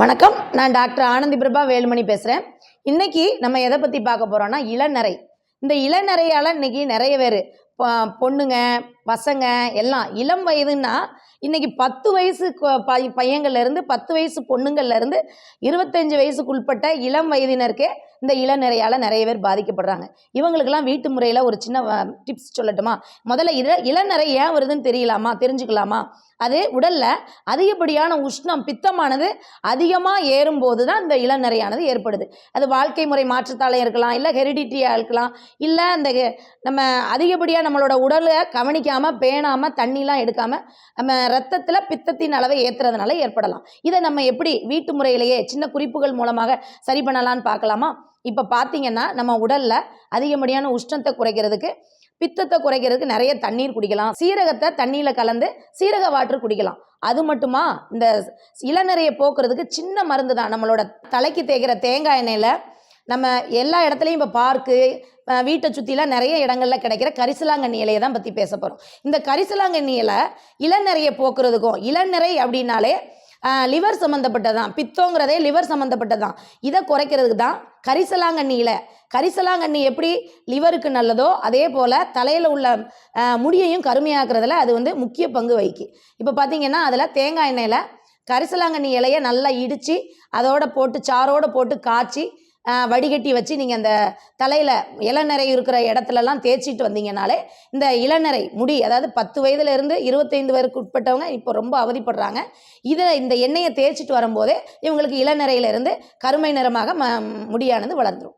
வணக்கம். நான் டாக்டர் ஆனந்தி பிரபா வேலுமணி பேசுகிறேன் இன்றைக்கி நம்ம எதை பற்றி பார்க்க போகிறோம்னா இளநரை. இந்த இளநரையால் இன்னைக்கு நிறைய பேர் பொண்ணுங்க பசங்க எல்லாம் இளம் வயதுன்னா இன்றைக்கி பத்து வயசு பையங்கள்லேருந்து பத்து வயசு பொண்ணுங்கள்லேருந்து இருபத்தஞ்சி வயசுக்கு உட்பட்ட இளம் வயதினருக்கே இந்த இளநிறையால் நிறைய பேர் பாதிக்கப்படுறாங்க. இவங்களுக்கெல்லாம் வீட்டு முறையில் ஒரு சின்ன டிப்ஸ் சொல்லட்டுமா? முதல்ல இள இளநிறை ஏன் வருதுன்னு தெரியலாமா? தெரிஞ்சுக்கலாமா? அது உடலில் அதிகப்படியான உஷ்ணம் பித்தமானது அதிகமாக ஏறும்போது தான் இந்த இளநறையானது ஏற்படுது. அது வாழ்க்கை முறை மாற்றத்தாலே இருக்கலாம் இல்லை ஹெரிடிட்டியாக இருக்கலாம் இல்லை அந்த நம்ம அதிகப்படியாக நம்மளோட உடலை கவனிக்காமல் பேணாமல் தண்ணிலாம் எடுக்காமல் நம்ம ரத்தத்தில் பித்தத்தின் அளவை ஏற்றுறதுனால ஏற்படலாம். இதை நம்ம எப்படி வீட்டு முறையிலேயே சின்ன குறிப்புகள் மூலமாக சரி பண்ணலான்னு பார்க்கலாமா? இப்போ பார்த்தீங்கன்னா நம்ம உடலில் அதிகப்படியான உஷ்ணத்தை குறைக்கிறதுக்கு பித்தத்தை குறைக்கிறதுக்கு நிறைய தண்ணீர் குடிக்கலாம். சீரகத்தை தண்ணியில் கலந்து சீரக வாட்டர் குடிக்கலாம். அது மட்டுமா இந்த இளநரையை போக்குறதுக்கு சின்ன மருந்து தான். நம்மளோட தலைக்கு தேய்க்கிற தேங்காய் எண்ணெயில் நம்ம எல்லா இடத்துலையும் இப்போ பார்க்கு வீட்டை சுற்றிலாம் நிறைய இடங்களில் கிடைக்கிற கரிசலாங்கண்ணி இலையை தான் பற்றி பேச போகிறோம் இந்த கரிசலாங்கண்ணி இலை இளநரையை போக்குறதுக்கும் இளநரை அப்படின்னாலே லிவர் சம்மந்தப்பட்டதான் பித்தோங்கிறதே லிவர் சம்மந்தப்பட்டதான் இதை குறைக்கிறதுக்கு தான் கரிசலாங்கண்ணி இலை கரிசலாங்கண்ணி எப்படி லிவருக்கு நல்லதோ அதே போல் தலையில் உள்ள முடியையும் கருமையாக்குறதுல அது வந்து முக்கிய பங்கு வகிக்கு. இப்போ பார்த்தீங்கன்னா அதில் தேங்காய் எண்ணெயில் கரிசலாங்கண்ணி இலையை நல்லா இடித்து அதோட போட்டு சாரோடு போட்டு காய்ச்சி வடிகட்டி வச்சு நீங்கள் அந்த தலையில் இளநரை இருக்கிற இடத்துலலாம் தேய்ச்சிட்டு வந்தீங்கனாலே இந்த இளநரை முடி அதாவது பத்து வயதுலேருந்து இருபத்தைந்து வயதுக்கு உட்பட்டவங்க இப்போ ரொம்ப அவதிப்படுறாங்க. இதை இந்த எண்ணெயை தேய்ச்சிட்டு வரும்போதே இவங்களுக்கு இளநரையிலிருந்து கருமை நிறமாக ம முடியானது வளர்ந்துடும்